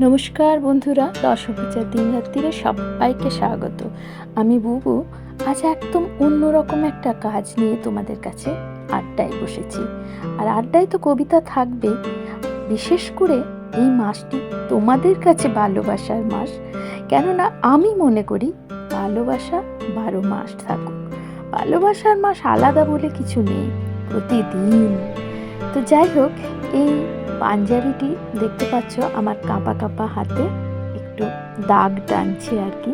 নমস্কার বন্ধুরা দশভূজা দিন রাত্রিরে সবাইকে স্বাগত। আমি বুবু, আজ একদম অন্যরকম একটা কাজ নিয়ে তোমাদের কাছে আড্ডায় বসেছি। আর আড্ডায় তো কবিতা থাকবে। বিশেষ করে এই মাসটি তোমাদের কাছে ভালোবাসার মাস। কেননা আমি মনে করি ভালোবাসা বারো মাস থাকুক। ভালোবাসার মাস আলাদা বলে কিছু নেই, প্রতিদিন। তো যাই হোক, এই পাঞ্জাবিটি দেখতে পাচ্ছ আমার কাঁপা কাঁপা হাতে, একটু দাগ টানছে আর কি।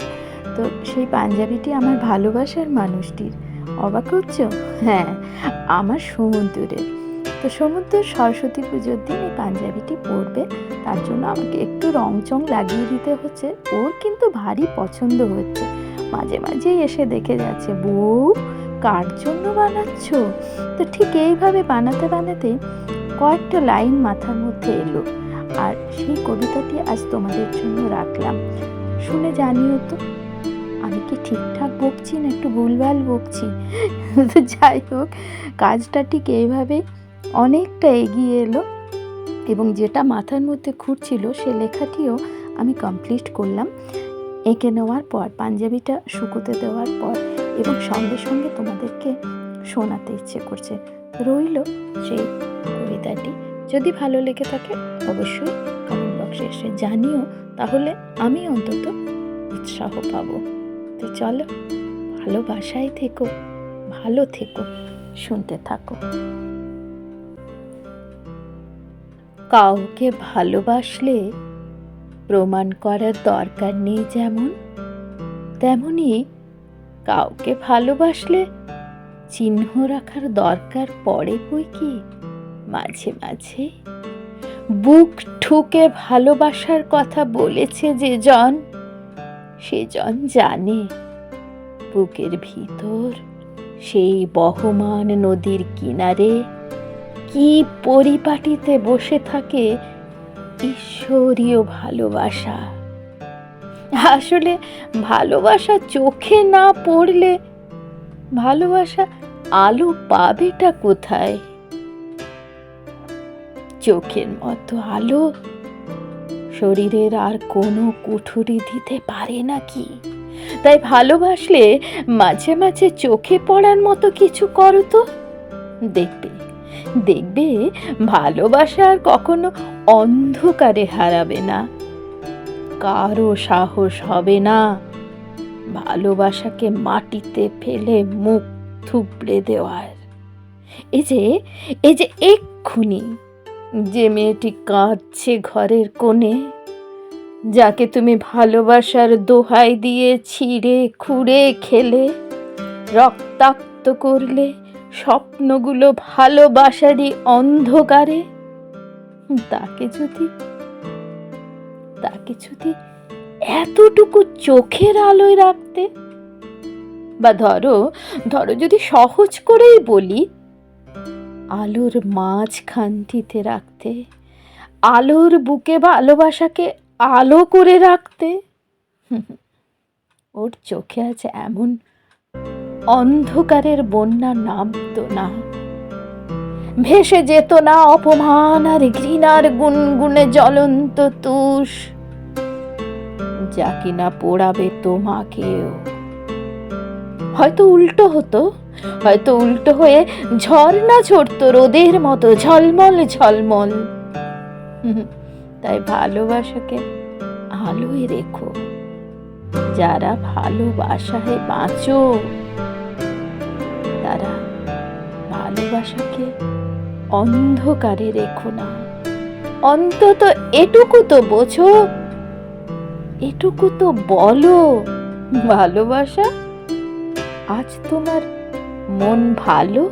তো সেই পাঞ্জাবিটি আমার ভালোবাসার মানুষটির। অবাক হচ্ছ? হ্যাঁ আমার সমুদ্রের। তো সমুদ্র সরস্বতী পুজোর দিন এই পাঞ্জাবিটি পরবে। তার জন্য আমাকে একটু রং চং লাগিয়ে দিতে হচ্ছে। ওর কিন্তু ভারী পছন্দ হচ্ছে। মাঝে মাঝেই এসে দেখে যাচ্ছে, বউ, কার জন্য বানাচ্ছ? তো ঠিক এইভাবে বানাতে বানাতে কয়েকটা লাইন মাথার মধ্যে এলো, আর সেই কবিতাটি আজ তোমাদের জন্য রাখলাম। শুনে জানিও তো, আমি কি ঠিকঠাক বকছি না একটু ভুলভাল বকছি? তো যাই হোক, কাজটা ঠিক এইভাবে অনেকটা এগিয়ে এলো এবং যেটা মাথার মধ্যে ঘুরছিল সে লেখাটিও আমি কমপ্লিট করলাম। এঁকে নেওয়ার পর, পাঞ্জাবিটা শুকোতে দেওয়ার পর এবং সঙ্গে সঙ্গে তোমাদেরকে শোনাতে ইচ্ছে করছে। রইল সেই কবিতাটি। যদি ভালো লেগে থাকে, অবশ্যই কমেন্ট বক্সে এসে জানিও, তাহলে আমি অন্তত উৎসাহ পাবো। তো চলো, ভালোবাসায় থেকো, ভালো থেকো, শুনতে থাকো। কাউকে ভালোবাসলে প্রমাণ করার দরকার নেই যেমন, তেমনি কাউকে ভালোবাসলে চিহ্ন রাখার দরকার পড়ে বই কি? মাঝে মাঝে বুক ঠুকে ভালোবাসার কথা বলেছে যে জন, সে জন জানে বুকের ভিতর সেই বহমান নদীর কিনারে কি পরিপাটিতে বসে থাকে ঈশ্বরীয় ভালোবাসা। আসলে ভালোবাসা চোখে না পড়লে ভালোবাসা আলো পাবেটা কোথায়? চোখের মতো আলো? শরীরের আর কোনো কুঠুরি দিতে পারে নাকি? তাই ভালোবাসলে মাঝে মাঝে চোখে পড়ার মতো কিছু করো তো। দেখবে দেখবে ভালোবাসা আর কখনো অন্ধকারে হারাবে না। কারও সাহস হবে না। ভালোবাসাকে মাটিতে ফেলে মুখ থুবড়ে দেওয়ার। এই যে এই যে এক্ষুনি যে মেয়েটি কাঁদছে ঘরের কোণে, যাকে তুমি ভালোবাসার দোহাই দিয়ে ছিঁড়ে খুঁড়ে খেলে, রক্তাক্ত করলে স্বপ্নগুলো ভালোবাসারই অন্ধকারে, তাকে যদি তাকে যদি এতটুকু চোখের আলোয় রাখতে বা ধরো ধরো যদি সহজ করেই বলি, আলোর মাঝখানটিতে রাখতে, আলোর বুকে ভালোবাসাকে আলো করে রাখতে, ওর চোখে আছে এমন অন্ধকারের বন্যা নামতো না। ভেসে যেত না অপমান আর ঘৃণার গুনগুনে জ্বলন্ত তুষ, যা কিনা পোড়াবে তোমাকেও। হয়তো উল্টো হতো, হয়তো উল্টো হয়ে ঝর্ণা ঝরতো, রোদের মতো ঝলমল ঝলমল। তাই ভালোবাসাকে আলোয় রেখো। যারা ভালোবাসায় বাঁচো, তারা ভালোবাসাকে অন্ধকারে রেখো না। অন্তত এটুকু তো বোঝো, এটুকু তো বলো, ভালোবাসা আজ তোমার মন ভালো?